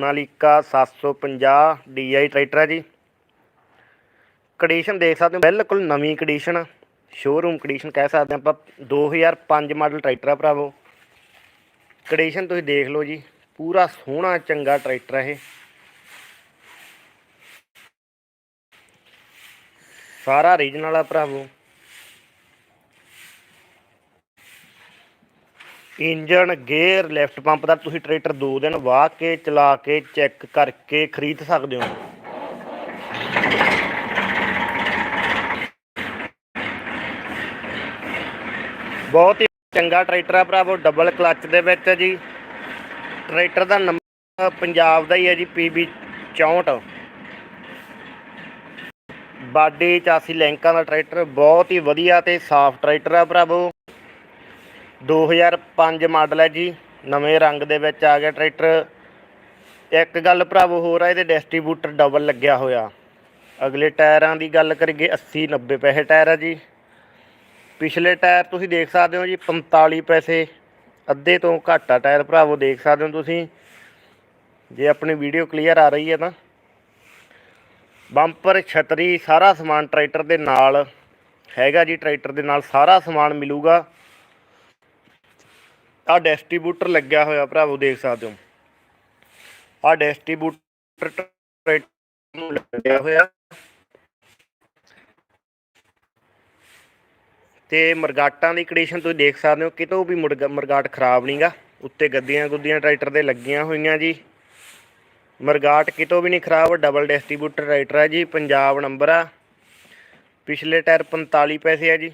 Sonalika 750 DI tractor ਹੈ ਜੀ। Condition ਦੇਖ ਸਕਦੇ ਹੋ, ਬਿਲਕੁਲ ਨਵੀਂ ਕੰਡੀਸ਼ਨ ਸ਼ੋਰੂਮ ਕੰਡੀਸ਼ਨ ਕਹਿ ਸਕਦੇ ਹਾਂ ਆਪਾਂ 2005 ਮਾਡਲ ਟਰੈਕਟਰ ਆ ਭਰਾਵੋ। ਕੰਡੀਸ਼ਨ ਤੁਸੀਂ ਦੇਖ ਲਓ ਜੀ, ਪੂਰਾ ਸੋਹਣਾ ਚੰਗਾ ਟਰੈਕਟਰ ਹੈ ਇਹ। ਸਾਰਾ ਰੀਜਨਲ ਆ ਭਰਾਵੋ। ਇੰਜਨ ਗੇਅਰ, ਲਿਫਟ ਪੰਪ ਦਾ ਤੁਸੀਂ ਟਰੈਕਟਰ ਦੋ ਦਿਨ ਵਾਹ ਕੇ, ਚਲਾ ਕੇ, ਚੈੱਕ ਕਰਕੇ ਖਰੀਦ ਸਕਦੇ ਹੋ। ਬਹੁਤ ਹੀ ਚੰਗਾ ਟਰੈਕਟਰ ਆ ਭਰਾਵੋ ਡਬਲ ਕਲੱਚ ਦੇ ਵਿੱਚ ਹੈ ਜੀ। ਟਰੈਕਟਰ ਦਾ ਨੰਬਰ ਪੰਜਾਬ ਦਾ ਹੀ ਹੈ ਜੀ PB 64 ਬਾਡੀ ਚਾਸੀ ਲੈਂਕਾਂ ਦਾ ਟਰੈਕਟਰ ਬਹੁਤ ਹੀ ਵਧੀਆ ਤੇ ਸਾਫ਼ ਟਰੈਕਟਰ ਆ ਭਰਾਵੋ। 2005 ਮਾਡਲ ਹੈ ਜੀ, ਨਵੇਂ ਰੰਗ ਦੇ ਵਿੱਚ ਆ ਗਿਆ ਟਰੈਕਟਰ। ਇੱਕ ਗੱਲ ਭਰਾਵੋ ਹੋਰ ਆ, ਇਹਦੇ ਡਿਸਟ੍ਰੀਬਿਊਟਰ ਡਬਲ ਲੱਗਿਆ ਹੋਇਆ। ਅਗਲੇ ਟਾਇਰਾਂ ਦੀ ਗੱਲ ਕਰੀਏ 80 90 ਪੈਸੇ ਟਾਇਰ ਆ ਜੀ। ਪਿਛਲੇ ਟਾਇਰ ਤੁਸੀਂ ਦੇਖ ਸਕਦੇ ਹੋ ਜੀ 45 ਪੈਸੇ, ਅੱਧੇ ਤੋਂ ਘੱਟ ਆ ਟਾਇਰ ਭਰਾਵੋ, ਦੇਖ ਸਕਦੇ ਹੋ ਤੁਸੀਂ। ਜੇ ਆਪਣੀ ਵੀਡੀਓ ਕਲੀਅਰ ਆ ਰਹੀ ਹੈ ਤਾਂ। ਬੰਪਰ, ਛਤਰੀ, ਸਾਰਾ ਸਮਾਨ ਟਰੈਕਟਰ ਦੇ ਨਾਲ ਹੈਗਾ ਜੀ, ਟਰੈਕਟਰ ਦੇ ਨਾਲ ਸਾਰਾ ਸਮਾਨ ਮਿਲੂਗਾ। ਆ ਡਿਸਟ੍ਰੀਬਿਊਟਰ ਲੱਗਿਆ ਹੋਇਆ ਭਰਾਵੋ, ਦੇਖ ਸਕਦੇ ਹੋ। ਆ ਡਿਸਟ੍ਰੀਬਿਊਟਰ ਟਰੈਕਟਰ ਨੂੰ ਲੱਗਿਆ ਹੋਇਆ। ਤੇ ਮਰਗਾਟਾਂ ਦੀ ਕੰਡੀਸ਼ਨ ਤੁਸੀਂ ਦੇਖ ਸਕਦੇ ਹੋ, ਕਿਤੋਂ ਵੀ ਮੁਰਗਾ- ਮਰਗਾਟ ਖਰਾਬ ਨਹੀਂਗਾ ਉੱਤੇ ਗੱਦੀਆਂ ਗੁੱਦੀਆਂ ਟਰੈਕਟਰ ਦੇ ਲੱਗੀਆਂ ਹੋਈਆਂ ਜੀ। ਮਰਗਾਟ ਕਿਤੋਂ ਵੀ ਨਹੀਂ ਖਰਾਬ ਡਬਲ ਡਿਸਟ੍ਰੀਬਿਊਟਰ ਟਰੈਕਟਰ ਹੈ ਜੀ, ਪੰਜਾਬ ਨੰਬਰ ਆ। ਪਿਛਲੇ ਟਾਇਰ 45 ਪੈਸੇ ਆ ਜੀ।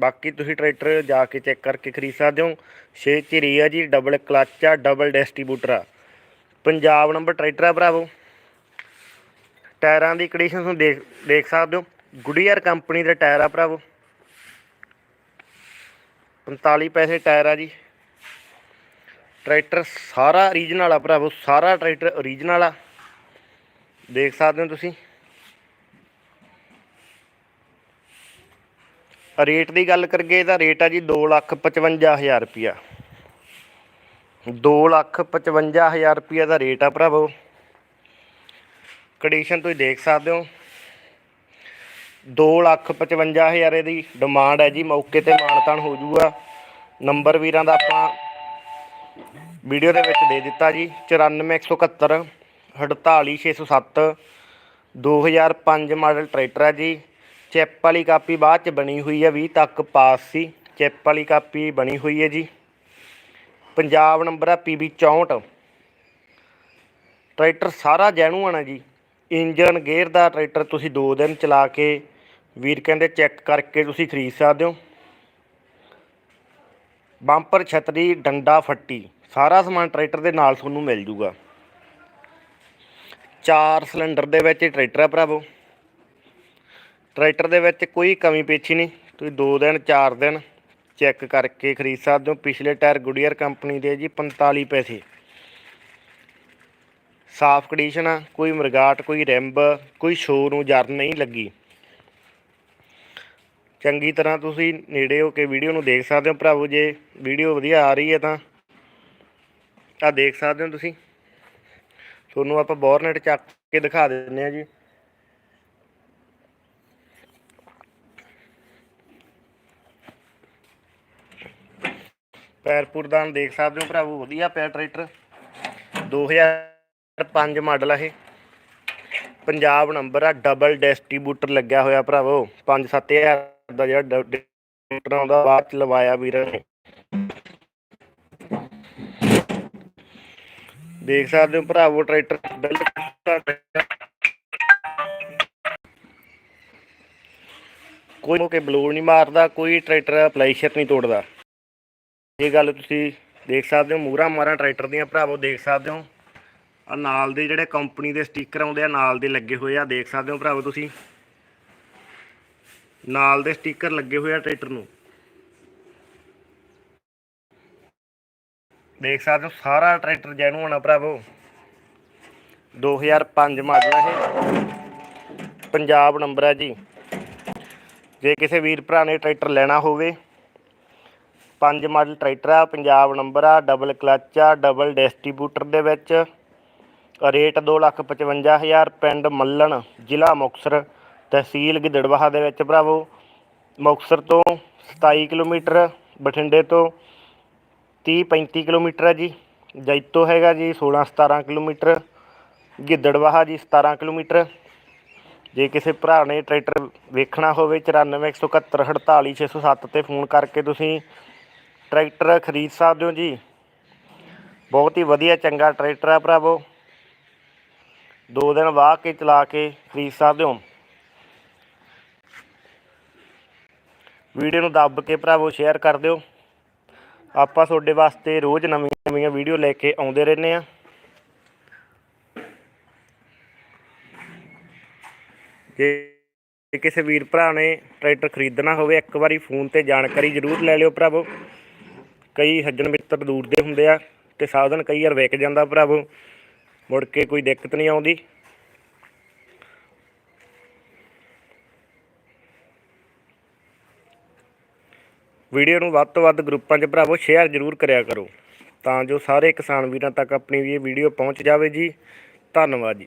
ਬਾਕੀ ਤੁਸੀਂ ਟਰੈਕਟਰ ਜਾ ਕੇ ਚੈੱਕ ਕਰਕੇ ਖਰੀਦ ਸਕਦੇ ਹੋ। 6 ਝਿਰੀ ਆ ਜੀ ਡਬਲ ਕਲਚ ਆ ਡਬਲ ਡਿਸਟ੍ਰੀਬਿਊਟਰ ਆ। ਪੰਜਾਬ ਨੰਬਰ ਟਰੈਕਟਰ ਆ ਭਰਾਵੋ। ਟਾਇਰਾਂ ਦੀ ਕੰਡੀਸ਼ਨ ਤੁਹਾਨੂੰ ਦੇਖ ਦੇਖ ਸਕਦੇ ਹੋ। ਗੁਡੀਅਰ ਕੰਪਨੀ ਦੇ ਟਾਇਰ ਆ ਭਰਾਵੋ। 45 ਪੈਸੇ ਟਾਇਰ ਆ ਜੀ। ਟਰੈਕਟਰ ਸਾਰਾ ਓਰੀਜਨਲ ਆ ਭਰਾਵੋ, ਸਾਰਾ ਟਰੈਕਟਰ ਓਰੀਜਨਲ ਆ। ਦੇਖ ਸਕਦੇ ਹੋ ਤੁਸੀਂ। ਰੇਟ ਦੀ ਗੱਲ ਕਰੀਏ ਇਹਦਾ ਰੇਟ ਆ ਜੀ 255000 ਰੁਪਿਆ 255000 ਰੁਪਿਆ ਦਾ ਰੇਟ ਆ ਭਰਾਵੋ। ਕੰਡੀਸ਼ਨ ਤੁਸੀਂ ਦੇਖ ਸਕਦੇ ਹੋ। 255000 ਇਹਦੀ ਡਿਮਾਂਡ ਹੈ ਜੀ, ਮੌਕੇ ਤੇ ਮਾਨਤਾਨ ਹੋ ਜਾਊਗਾ। ਨੰਬਰ ਵੀਰਾਂ ਦਾ ਆਪਾਂ ਵੀਡੀਓ ਦੇ ਵਿੱਚ ਦੇ ਦਿੱਤਾ ਜੀ 94171 48607 2005 ਮਾਡਲ ਟਰੈਕਟਰ ਹੈ ਜੀ। ਚਿੱਪ ਵਾਲੀ ਕਾਪੀ ਬਾਅਦ ਚ ਬਣੀ ਹੋਈ ਹੈ 20 ਤੱਕ ਪਾਸ ਸੀ। ਚਿੱਪ ਵਾਲੀ ਕਾਪੀ ਬਣੀ ਹੋਈ ਹੈ ਜੀ। ਪੰਜਾਬ ਨੰਬਰ ਆ PB 64 ਟਰੈਕਟਰ ਸਾਰਾ ਜੈਨੂਅਨ ਹੈ ਜੀ। ਇੰਜਨ ਗੇਅਰ ਦਾ ਟਰੈਕਟਰ ਤੁਸੀਂ 2 ਦਿਨ ਚਲਾ ਕੇ ਵੀਰ ਕਹਿੰਦੇ ਚੈੱਕ ਕਰਕੇ ਤੁਸੀਂ ਖਰੀਦ ਸਕਦੇ ਹੋ। ਬੰਪਰ, ਛਤਰੀ, ਡੰਡਾ, ਫੱਟੀ, ਸਾਰਾ ਸਮਾਨ ਟਰੈਕਟਰ ਦੇ ਨਾਲ ਤੁਹਾਨੂੰ ਮਿਲ ਜੂਗਾ। ਚਾਰ ਸਿਲੰਡਰ ਦੇ ਵਿੱਚ ਟਰੈਕਟਰ ਆ ਭਰਾਵੋ। ਟਰੈਕਟਰ ਦੇ ਵਿੱਚ ਕੋਈ ਕਮੀ ਪੇਛੀ ਨਹੀਂ। ਤੁਸੀਂ 2 ਦਿਨ 4 ਦਿਨ ਚੈੱਕ ਕਰਕੇ ਖਰੀਦ ਸਕਦੇ ਹੋ। ਪਿਛਲੇ ਟਾਇਰ ਗੁਡੀਅਰ ਕੰਪਨੀ ਦੇ ਜੀ 45 ਪੈਸੇ। ਸਾਫ਼ ਕੰਡੀਸ਼ਨ ਆ, ਕੋਈ ਮਰਗਾਟ, ਕੋਈ ਰਿੰਬ, ਕੋਈ ਸ਼ੋ ਨੂੰ ਜਰ ਨਹੀਂ ਲੱਗੀ। ਚੰਗੀ ਤਰ੍ਹਾਂ ਤੁਸੀਂ ਨੇੜੇ ਹੋ ਕੇ ਵੀਡੀਓ ਨੂੰ ਦੇਖ ਸਕਦੇ ਹੋ ਭਰਾਵੋ। ਜੇ ਵੀਡੀਓ ਵਧੀਆ ਆ ਰਹੀ ਹੈ ਤਾਂ ਆ ਦੇਖ ਸਕਦੇ ਹੋ ਤੁਸੀਂ। ਤੁਹਾਨੂੰ ਆਪਾਂ ਬੋਰਨਟ ਚੱਕ ਕੇ ਦਿਖਾ ਦਿੰਦੇ ਆ ਜੀ। ਪੈਰਪੁਰਦਾਨ ਦੇਖ ਸਕਦੇ ਹੋ ਭਰਾਵੋ, ਵਧੀਆ ਪਿਆ ਟਰੈਕਟਰ। 2005 ਮਾਡਲ ਆ ਇਹ। ਪੰਜਾਬ ਨੰਬਰ ਆ ਡਬਲ ਡਿਸਟ੍ਰੀਬਿਊਟਰ ਲੱਗਿਆ ਹੋਇਆ ਭਰਾਵੋ। 5-7000 ਦਾ ਜਿਹੜਾ ਡਿਸਟ੍ਰੀਬਿਊਟਰ ਆਉਂਦਾ ਬਾਅਦ ਚ ਲਵਾਇਆ ਵੀਰਾਂ ਨੇ। ਦੇਖ ਸਕਦੇ ਹੋ ਭਰਾਵੋ, ਟਰੈਕਟਰ ਬਿਲਕੁਲ ਕੋਈ ਮੋਕੇ ਬਲੂਰ ਨਹੀਂ ਮਾਰਦਾ, ਕੋਈ ਟਰੈਕਟਰ ਪਲੇਸ਼ਰ ਨਹੀਂ ਤੋੜਦਾ। ਇਹ ਗੱਲ ਤੁਸੀਂ ਦੇਖ ਸਕਦੇ ਹੋ ਮੂਰਾ ਮਾਰਾਂ ਟਰੈਕਟਰ ਦੀਆਂ, ਭਰਾਵੋ, ਦੇਖ ਸਕਦੇ ਹੋ। ਆ ਨਾਲ ਦੇ ਜਿਹੜੇ ਕੰਪਨੀ ਦੇ ਸਟicker ਆਉਂਦੇ ਆ, ਨਾਲ ਦੇ ਲੱਗੇ ਹੋਏ ਆ, ਦੇਖ ਸਕਦੇ ਹੋ ਭਰਾਵੋ ਤੁਸੀਂ। ਨਾਲ ਦੇ ਸਟicker ਲੱਗੇ ਹੋਏ ਆ ਟਰੈਕਟਰ ਨੂੰ। ਦੇਖ ਸਕਦੇ ਹੋ, ਸਾਰਾ ਟਰੈਕਟਰ ਜੈਨੂਅਨ ਆ ਭਰਾਵੋ। 2005 ਮਾਡਲ ਆ ਇਹ। ਪੰਜਾਬ ਨੰਬਰ ਹੈ ਜੀ। ਜੇ ਕਿਸੇ ਵੀਰ ਭਰਾ ਨੇ ਟਰੈਕਟਰ ਲੈਣਾ ਹੋਵੇ ਪੰਜ ਮਾਡਲ ਟਰੈਕਟਰ ਆ, ਪੰਜਾਬ ਨੰਬਰ ਆ ਡਬਲ ਕਲੱਚ ਆ ਡਬਲ ਡਿਸਟ੍ਰੀਬਿਊਟਰ ਦੇ ਵਿੱਚ। ਰੇਟ 255000 ਪਿੰਡ ਮੱਲਣ, ਜ਼ਿਲ੍ਹਾ ਮੁਕਤਸਰ, ਤਹਿਸੀਲ ਗਿੱਦੜਬਾਹਾ ਦੇ ਵਿੱਚ ਭਰਾਵੋ। ਮੁਕਤਸਰ ਤੋਂ 27 ਕਿਲੋਮੀਟਰ, ਬਠਿੰਡੇ ਤੋਂ 30 35 ਕਿਲੋਮੀਟਰ ਹੈ ਜੀ। ਜੈਤੋ ਹੈਗਾ ਜੀ 16 17 ਕਿਲੋਮੀਟਰ। ਗਿੱਦੜਬਾਹਾ ਜੀ 17 ਕਿਲੋਮੀਟਰ। ਜੇ ਕਿਸੇ ਭਰਾ ਨੇ ਟਰੈਕਟਰ ਵੇਖਣਾ ਹੋਵੇ 9417 48607 ਤੇ ਫੋਨ ਕਰਕੇ ਤੁਸੀਂ ਟਰੈਕਟਰ ਖਰੀਦ ਸਕਦੇ ਹੋ ਜੀ? ਬਹੁਤ ਹੀ ਵਧੀਆ, ਚੰਗਾ ਟਰੈਕਟਰ ਆ ਭਰਾਵੋ। ਦੋ ਦਿਨ ਵਾਹ ਕੇ ਚਲਾ ਕੇ ਖਰੀਦ ਸਕਦੇ ਹੋ। ਵੀਡੀਓ ਨੂੰ ਦੱਬ ਕੇ ਭਰਾਵੋ ਸ਼ੇਅਰ ਕਰ ਦਿਓ। ਆਪਾਂ ਤੁਹਾਡੇ ਵਾਸਤੇ ਰੋਜ਼ ਨਵੀਆਂ ਨਵੀਆਂ ਵੀਡੀਓ ਲੈ ਕੇ ਆਉਂਦੇ ਰਹਿੰਦੇ ਆ ਜੇ ਕਿਸੇ ਵੀਰ ਭਰਾ ਨੇ ਟਰੈਕਟਰ ਖਰੀਦਣਾ ਹੋਵੇ, ਇੱਕ ਵਾਰੀ ਫੋਨ ਤੇ ਜਾਣਕਾਰੀ ਜ਼ਰੂਰ ਲੈ ਲਿਓ ਭਰਾਵੋ। ਕਈ ਸੱਜਣ ਮਿੱਤਰ ਦੂਰ ਦੇ ਹੁੰਦੇ ਆ ਤੇ ਸਾਧਨ ਕਈ ਵਾਰ ਵਿਕ ਜਾਂਦਾ ਭਰਾਵੋ ਮੁੜ ਕੇ ਕੋਈ ਦਿੱਕਤ ਨਹੀਂ ਆਉਂਦੀ। ਵੀਡੀਓ ਨੂੰ ਵੱਧ ਤੋਂ ਵੱਧ ਗਰੁੱਪਾਂ 'ਚ ਭਰਾਵੋ ਸ਼ੇਅਰ ਜ਼ਰੂਰ ਕਰਿਆ ਕਰੋ। ਤਾਂ ਜੋ ਸਾਰੇ ਕਿਸਾਨ ਵੀਰਾਂ ਤੱਕ ਆਪਣੀ ਇਹ ਵੀਡੀਓ ਪਹੁੰਚ ਜਾਵੇ ਜੀ। ਧੰਨਵਾਦ ਜੀ।